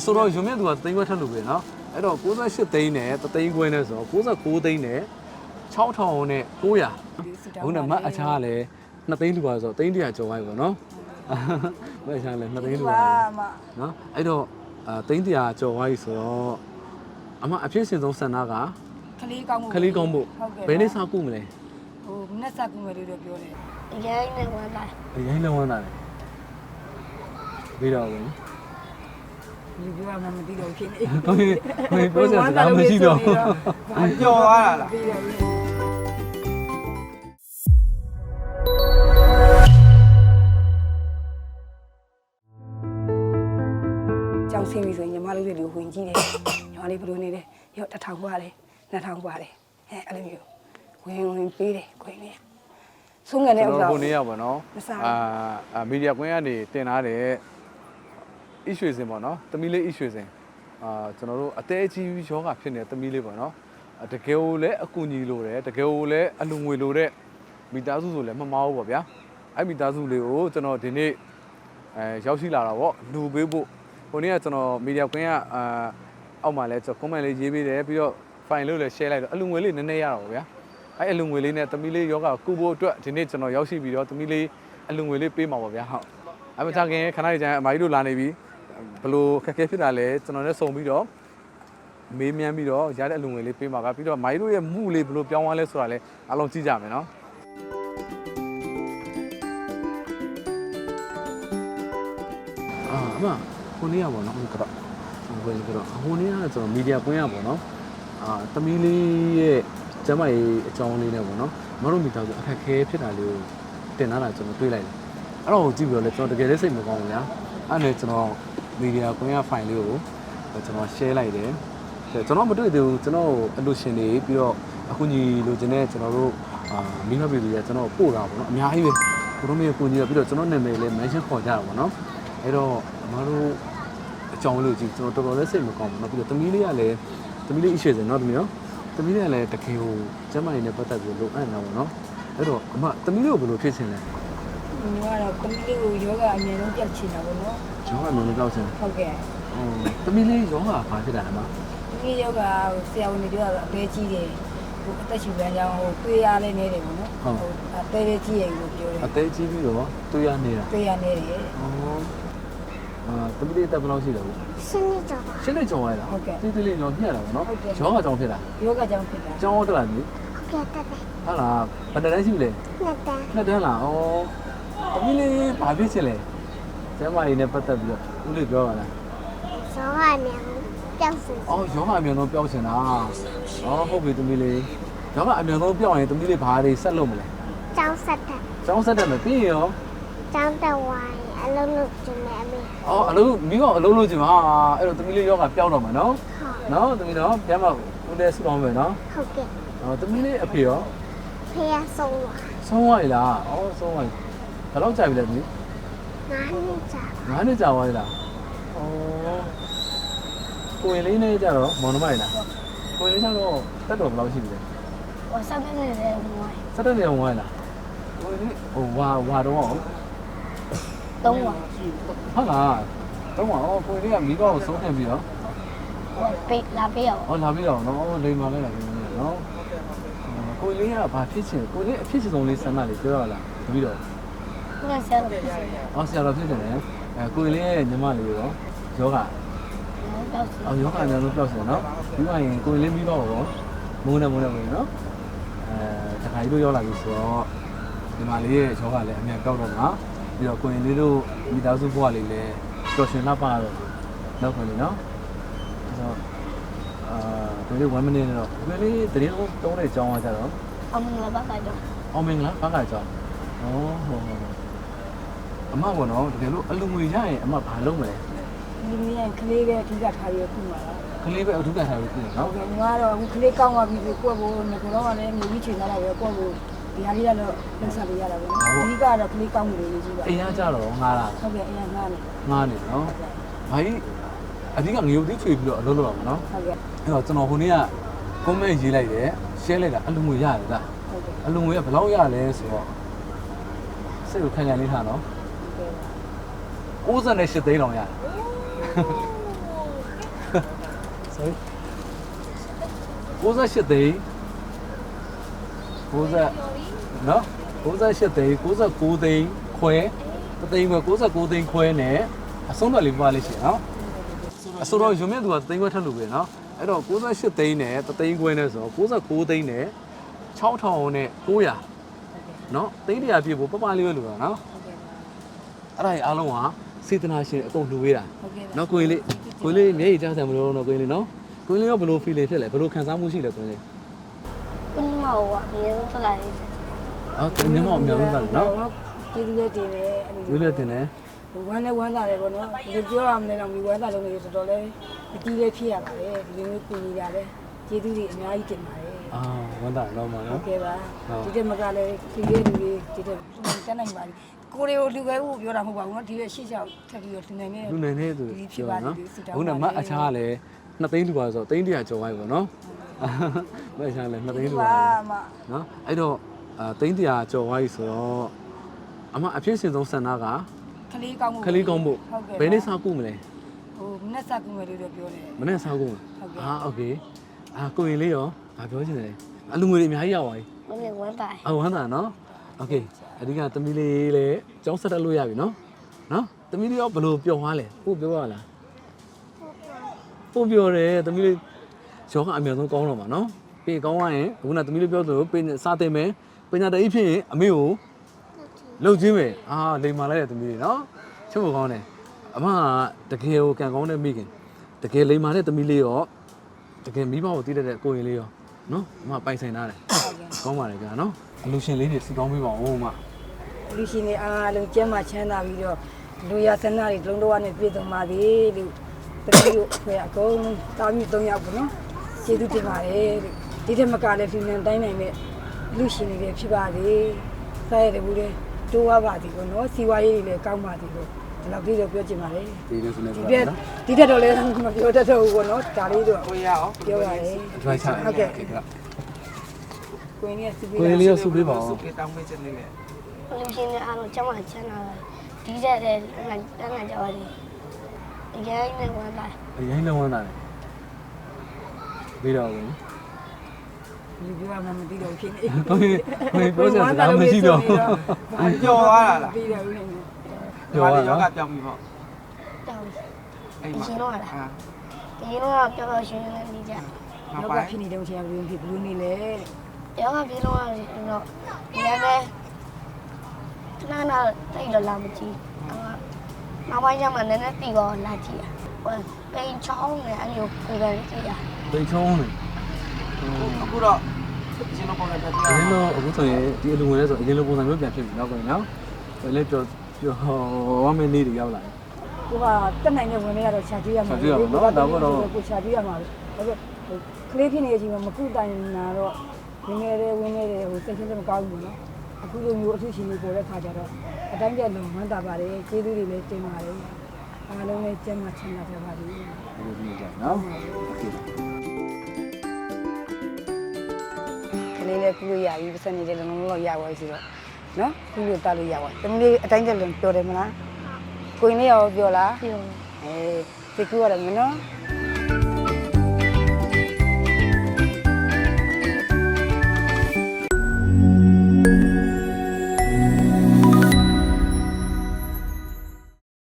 အဆိုတော့ယူမြင့်သူကသိန်းခွဲထက်လို့ပဲနော်အဲ့တော့68သိန်းနဲ့3သိန်းခွဲနဲ့ဆိုတော့69သိန်းနဲ့6000နဲ့900ဟုတ်တယ်မအချားလဲ2သိန်းလူပါဆိုတော့သိန်း100ကျော်ပါပြီပေါ့နော်မအချားလဲ2သိန်းလူပါနော်အဲ့တော့အသိန်း100ကျော်ပါပြီဆိုတော့အမအဖြစ်စင်ဆုံးဆန္ဒကခလေးကောင်းဖို့ခလေးကောင်းဖို့ဘယ်နေ့စကုမလဲဟိုမနေ့စကုမယ်လို့တော့ပြောတယ်အရင်နဲ့ဝန်တာအရင်နဲ့ဝန်တာလေပြီးတော့ဘူး င်ဒီပြောရမှမသိတော့ဖြစ်နေကိုကြီးကိုကြီးပြောစရာစကားမရှိတော့ဘူးကြော်သွားတာလားပြီးတော့ကြောင်ဆင်းပြီဆိုရင်ညီမလေးတွေကိုဝင်ကြည့်တယ်ညီမလေးဘယ်လိုနေလဲရော့တစ်ထောင်ပါတယ်နှစ်ထောင်ပါတယ်အဲအဲ့လိုမျိုးဝင်ဝင်ပေးတယ်ကိုင်းလေးဆုံးငယ်တဲ့ဥကျွန်စ္စာတော်ခုနေ့ရပါတော့မစားဘူး အာအာမီဒီယာကွင်းကနေတင်ထားတဲ့ issue ရွှေစင်ပေါ့နော်တမီးလေး issue ရွှေစင်အာကျွန်တော်တို့အသေးအကြီးယောဂဖြစ်နေတဲ့တမီးလေးပေါ့နော်အာတကယ်ကိုလည်းအကူညီလိုတယ်တကယ်ကိုလည်းအလူငွေလိုတဲ့မိသားစုဆိုလည်းမမားဘူးပေါ့ဗျာအဲ့မိသားစုလေးကိုကျွန်တော်ဒီနေ့အဲရောက်ရှိလာတာပေါ့လူပေးဖို့ဟိုနေ့ကကျွန်တော်မီဒီယာကွင်းကအာအောက်မှာလည်းကျွန်တော် comment လေးရေးပေးတယ်ပြီးတော့ file လို့လည်း share လိုက်တော့အလူငွေလေးနည်းနည်းရတာပေါ့ဗျာအဲ့အလူငွေလေးနဲ့သမီးလေးယောဂကုဖို့အတွက်ဒီနေ့ကျွန်တော်ရောက်ရှိပြီးတော့သမီးလေးအလူငွေလေးပေးမှာပါဗျာဟုတ်အမချခင်ခဏလေးကျန်အမကြီးတို့လာနေပြီ ဘလို့ခက်ခဲဖြစ်တာလဲကျွန်တော်လည်းစုံပြီးတော့မေးမြန်းပြီးတော့ရတဲ့အလူငွေလေးပေးမှာပါပြီးတော့မိုင်းတို့ရဲ့မှုလေးဘလို့ပြောင်းသွားလဲဆိုတာလည်းအားလုံးကြည့်ကြမယ်နော်အာအမခုနေ့ရပါတော့ဟုတ်ကဲ့ဟိုကတော့ဟိုနေ့ကကျွန်တော်မီဒီယာပွင့်ရပါတော့အာသမီးလေးရဲ့ကျမကြီးအကြောင်းလေးနဲ့ပေါ့နော်မတို့မိသားစုအခက်ခဲဖြစ်တာလေးကိုတင်လာတာကျွန်တော်တွေးလိုက်တယ်အဲ့တော့ကြည့်ပြီးတော့လေကျွန်တော်တကယ်လည်းစိတ်မကောင်းဘူးညာအဲ့နဲ့ကျွန်တော် မီဒီယာကွင်းက file လေးကိုကျွန်တော် share လိုက်တယ်ကျွန်တော်မတွေ့သေးဘူးကျွန်တော်အလူရှင်တွေပြီးတော့အခုညီလိုချင်တဲ့ကျွန်တော်တို့အာမိမပြည်သူတွေကကျွန်တော်ပို့တာပေါ့နော်အများကြီးပဲကိုတို့မေကိုညီရပြီးတော့ကျွန်တော်နာမည်လည်း mention ခေါ်ကြတာပေါ့နော်အဲ့တော့မတို့အကြောင်းလို့ကြည့်ကျွန်တော်တော်တော်လေးစိတ်မကောင်းဘူးနော်ပြီးတော့သမီးလေးကလည်းသမီးလေးအရှိစင်နော်သမီးနော်သမီးလေးကလည်းတကယ်ကိုကျမကြီးနဲ့ပတ်သက်ပြီးလိုအပ်နေတာပေါ့နော်အဲ့တော့အမသမီးလေးကိုဘယ်လိုဖြစ်စင်လဲညီကတော့သမီးလေးကိုယောဂအမြဲတမ်းပြတ်ချင်တာပေါ့နော် ကျွန်တော်ကလည်းကြောက်ချင်တယ်ဟုတ်ကဲ့ဟိုသမီးလေးရောဂါဘာဖြစ်တာလဲမဒီယောဂဆရာဝန်တွေပြောတာအသေးကြီးတယ်ဟိုအသက်ရှူလမ်းကြောင်းဟိုတွေးရလဲနေတယ်ပေါ့နော်အသေးလေးကြီးရင်ကိုပြောတယ်အသေးကြီးပြီးတော့တွေ့ရနေတာတွေးရနေတယ်ဩအာသမီးလေးတက်ဘယ်လောက်ရှိလဲဘူးရှင်းနေကြပါရှင်းနေကြုံရတာတိတိလေးတော့ညှက်တာပေါ့နော်ရောဂါကြောင့်ဖြစ်တာယောဂကြောင့်ဖြစ်တာကျောင်းဟုတ်လားညီကဲတက်တယ်ဟာလားဘယ်တန်းရှိပြီလဲနှစ်တန်းနှစ်တန်းလားဩသမီးလေးဘာဖြစ်ချင်လဲ ကျမကြီးနဲ့ပတ်သက်ပြီးတော့ဦးလေးပြောပါလားစောကအမြန်ပြောက်စင်။အော်ယောဂအမြန်ဆုံးပျောက်ချင်တာ။အော်ဟုတ်ပြီသမီးလေး။ယောဂအမြန်ဆုံးပျောက်ရင်သမီးလေးဘာတွေဆက်လုပ်မလဲကျောင်းဆက်တယ်။ကျောင်းဆက်တယ်မပြီးရင်ရောကျောင်းတက်ဝိုင်းအလုံးလုံးကျင်းနေအမေအော်အလုံးမိကအလုံးလုံးချင်ပါ။အဲ့တော့သမီးလေးယောဂပျောက်တော့မှာနော်ဟုတ်။နော်သမီးတော့ပြန်မဦးလေးဆုတောင်းမယ်နော်ဟုတ်ကဲ့။အော်သမီးလေးအဖေရောဖေးရဆုံးလာဆုံးသွားပြီလား။အော်ဆုံးသွားပြီ။ဘယ်တော့ကြာပြီလဲသမီးငါး နှစ်ကြာ။ငါးနှစ်ကြာသွားပြီလား။အော်ကိုရင်လေးနဲ့ကြတော့မောင်နှမရလား။ကိုရင်လေးကျတော့တက်တော်ဘယ်လောက်ရှိပြီလဲဟိုဆက်နေတယ်ဝိုင်း။စက်တက်နေအောင်ဝိုင်းလား။ကိုရင်လေးဟိုဝါဝါတော့အောင်သုံးဝါဟုတ်လားတော့မအောင်ကိုလေးကမိဘကိုဆုံးဖြတ်ပြီးတော့ဟိုပေးလာပေးရအောင်ဟောလာပြီးတော့နော်လိန်မာလိုက်လာပြီးနော်ကိုလေးကဘာဖြစ်ချင်ကိုလေးအဖြစ်ချင်ဆုံးလေးဆန္ဒလေးပြောရလားတပီတော့ ငါဆက်လို့ပြောက်အော်ဆရာတော်ဖြစ်တယ်အဲကိုလေးရဲ့ညီမလေးရောယောဂစင်အော်ယောဂအများဆုံးပြောက်စင်နော်ပြီးမှရင်ကိုလေးမိဘကိုရောမုန်းနေမုန်းနေမုန်းနေနော်အဲတခါကြီးတို့ရောက်လာပြီဆိုတော့ညီမလေးရဲ့ယောဂလည်းအများပြောက်တော့မှာပြီးတော့ကိုရင်လေးတို့မိသားစုဘဝလေးလည်းပျော်ရွှင်လှပတော့နောက်ခွန်လေးနော်ဆိုတော့အာဒီ1 minute နဲ့တော့ဒီလေးတရင်လုံးတုံးတဲ့အကြောင်းအားကြတော့အောင်ငါဘာကတော့အောင်မင်္ဂလာဘာကအကြောင်းဩဟို အမဘောနော်တကယ်လို့အလူငွေရရင်အမဘာလုပ်မလဲဒီနည်းကလေးပဲအဓိကထားရခုမှာလားကလေးပဲအထုကထားပြီးပြင်ဟုနော်တ်ကဲ့ညီမကတော့အခုကလေးကောင်းသွားပြီဆိုကိုယ့်ဘိုးငကိုတော့ကလည်းမြေကြီးချင်လာတော့ပဲကိုယ့်ဘိုးဒီဟာလေးကတော့လက်ဆက်ပေးရတာပဲနော်အဓိကတော့ကလေးကောင်းမှုလေးကြီးပါအိမ်ရကြတော့ငားတာဟုတ်ကဲ့အရင်ငားနေငားနေနော်ဘာကြီးအဓိကငရုတ်သေးချွေပြီးတော့အလုပ်လုပ်ရမှာနော်ဟုတ်ကဲ့အဲ့တော့ကျွန်တော်ဟိုနေ့က comment ရေးလိုက်တယ် share လိုက်တာအလူငွေရတယ်လားဟုတ်ကဲ့အလူငွေကဘယ်လောက်ရလဲဆိုတော့စိတ်ကိုခံရလေးထားနော်ဟုတ်ကဲ့ 68သိန်းလောက်ရတယ်68သိန်း90နော်68သိန်း69သိန်းခွဲတသိန်းခွဲ69သိန်းခွဲနဲ့အဆုံးတော်လေးပါလိမ့်ရှင်နော်အစိုးရရုံမြင့်သူကသိန်းခွဲထပ်လို့ပဲနော်အဲ့တော့68သိန်းနဲ့တသိန်းခွဲနဲ့ဆိုတော့69သိန်းနဲ့6000နဲ့900နော်သိန်း100ပြည့်ဖို့ပပလေးပဲလို့တော့နော်အဲ့ဒါကြီးအားလုံးက စေတနာရှင်အကုန်လှူပေးတာဟုတ်ကဲ့ပါ နော်ကိုရင်လေးကိုရင်လေးမျက်ရည်ကြားဆံမလို့တော့ကိုရင်လေးနော်ကိုရင်လေးရောဘယ်လို feeling ဖြစ်လဲဘယ်လိုခံစားမှုရှိလဲကိုရင်လေးကိုင်းမောကအမြဲတမ်းထွက်လာတယ်အော်ကိုရင်မောအများကြီးပါနော်ကျေးဇူးလည်းတင်တယ်အဲ့ဝိလက်တင်တယ်ဝမ်းနဲ့ဝမ်းသာတယ်ပေါ့နော်ဒီပြောရမလဲတော့ဒီဝမ်းသာလုံးလေးတော်တော်လေးအတီးလေးဖြစ်ရပါတယ်ဒီလိုမျိုးကိုကြီးရတယ်ကျေးဇူးတွေအများကြီးတင်ပါတယ်အာဝမ်းသာတော့မှာဟုနော် တ်ကဲ့ပါဒီတက်မကလည်းဒီလေးလူလေးဒီတက်တက်နိုင်ပါလိ ကိုရီကိုလူပဲဖို့ပြောတာမဟုတ်ပါဘူးနော်ဒီရဲ့ရှေ့ချောက်ထပ်ပြီးတော့လူနိုင်နေ လူနေနေသူ ဒီဖြစ်ပါလိမ့်ဒီစစ်တောင်း ခုနမအခြားကလည်း2သိန်းလူပါဆိုတော့သိန်း100ကျော်သွားပြီပေါ့နော်မအခြားလည်း2သိန်းလူပါ ပါမ နော်အဲ့တော့အာသိန်း100ကျော်သွားပြီဆိုတော့အမအဖြစ်ရှင်ဆုံးဆန္ဒက ခလေးကောင်းမှု ခလေးကောင်းဖို့ ဟုတ်ကဲ့ ဘယ်နေ့စားကုမလဲ ဟိုမနေ့စကူမယ်လို့တော့ပြောတယ် မနေ့စားကုမ ဟုတ်ကဲ့ အာโอเคအာကိုရင်လေးရောဘာပြောချင်လဲအလူငွေတွေအများကြီးရောက်သွားပြီ ဘယ်နဲ့ဝမ်းပါ အဝမ်းသာနော် โอเคအဓိကသမီးလေးလည်းကျောင်းဆက်တက်လို့ရပြီနော်နော်သမီးလေးရောဘယ်လိုပျော်သွားလဲပို့ပြောရလားပို့ပြောတယ်သမီးလေးရောကအများဆုံးကောင်းတော့မှာနော်ပြီးကောင်းသွားရင်ခုနသမီးလေးပြောသလိုပင်စားတင်မယ်ပညာတည်းဖြစ်ရင်အမေကိုလှုပ်ချင်းမယ်အာလိန်မာလိုက်တဲ့သမီးလေးနော်ချစ်ဖို့ကောင်းတယ်အမကတကယ်ကိုကံကောင်းတဲ့မိခင်တကယ်လိန်မာတဲ့သမီးလေးရောတကယ်မိဘကိုတည်တဲ့ကိုရင်လေးရောနော်အမပိုင်ဆိုင်ထားတယ် ကောင်းပါလေကြာနော် အလူရှင်လေးတွေစီကောင်းပေးပါဦးမလူရှင်တွေအားလုံးကျမ်းမာချမ်းသာပြီးတော့လူရဆန္ဒတွေလုံးလုံးနဲ့ပြည့်စုံပါစေလို့တကယ်လို့ဖွယ်အကုန်လုံးတာမီ၃ယောက်ပေါ့နော်ကျေးဇူးတင်ပါတယ်လို့ဒီထက်မကလည်းပြည်နယ်တိုင်းနိုင်မဲ့လူရှင်တွေလည်းဖြစ်ပါစေဆက်ရတယ်ဘူးလေတိုးဝပါသည်ပေါ့နော်စီဝါရေးတွေလည်းကောင်းပါသည်လို့ဒီလောက်လေးတော့ပြောချင်ပါတယ်ဒီလိုဆိုနေဒီပါပြက်နော်ဒီထက်တော့လည်းမပြောတတ်တော့ဘူးပေါ့နော်ဒါလေးတော့ကိုရအောင်ပြောရတယ်ဒရိုက်ချာဟုတ်ကဲ့ ကဲ့ကိုင်းရဲ့စီပီကိုရင်လေးရောစုပေးပါဦး စုပေးတောင်းပေးချက်လေးလေလူရှင်တွေအားလုံးကျမချမ်းသာတယ်ဒီတဲ့တဲ့နိုင်တန်းနိုင်ကြပါစေအရင်နဲ့ဝမ်းပါအရင်လုံးဝန်းတာလေပြီးတော့ဘူးလူပြောမှမသိတော့ဖြစ်နေကိုရင်ကိုရင်ပြောချင်တာမရှိတော့ဘူးကြော်သွားတာလားပြီးတယ်ဦးနေပြောရယောနော်ဂပြောင်းပြီပေါ့တောင်းအဲ့ဒီမှာရှင်တော့လားအာဒီတော့ပြောပြောရှင်နေနေကြနောက်ယောပိုင်းဂဖြစ်နေတဲ့အချိန်ကဘယ်လိုဖြစ်ဘယ်လိုနေလဲ ယောဂပြေးတော့တော့ဒီလည်းခဏနာတိတ်တော့လာမကြည့်နောက်ပိုင်းကျမှနည်းနည်းပြီးတော့လာကြည့်ဟိုပိန်ချောင်းနဲ့အဲ့လိုကိုယ်ပဲကြည့်ရပိန်ချုံးနေအခုတော့ရှင်တို့ပုံစံပြပြအရင်တော့အခုဆိုရင်ဒီအလူငွေလဲဆိုအရင်လိုပုံစံမျိုးပြန်ဖြစ်ပြီနော်ကိုရင်နော်ဘယ်လဲပြောပြောဝမ်းမင်းလေးတွေရောက်လာတယ်ကိုကတက်နိုင်တဲ့ဝင်တွေကတော့ခြာကြည့်ရမှာကိုခြာကြည့်ရမှာပဲဟုတ်ကဲ့ကလေးဖြစ်နေတဲ့အချိန်မှာမကုတိုင်နာတော့ ဝင်နေတယ်ဝင်နေတယ်ဟိုစိတ်ချင်းမကောင်းဘူးနော်အခုလိုမျိုးအထူးရှင်တွေပေါ်တဲ့ခါကျတော့အတိုင်းကျလုံးဝမ်းသာပါတယ်ကျေးဇူးတွေလည်းတင်ပါတယ်အားလုံးလည်းကျမ်းမာချမ်းသာကြပါစေ ဒီလိုမျိုးကြာနော်โอเค ကလေးလည်းကုလို့ရပြီပတ်စံနေတယ်လုံးလုံးတော့ရပါပြီဆိုတော့နော်ကုလို့တားလို့ရပါတမလေးအတိုင်းကျလုံးပြောတယ်မလားကိုင်းလေးရောပြောလား ပြီးတော့ အဲသိကူရတယ်မနော်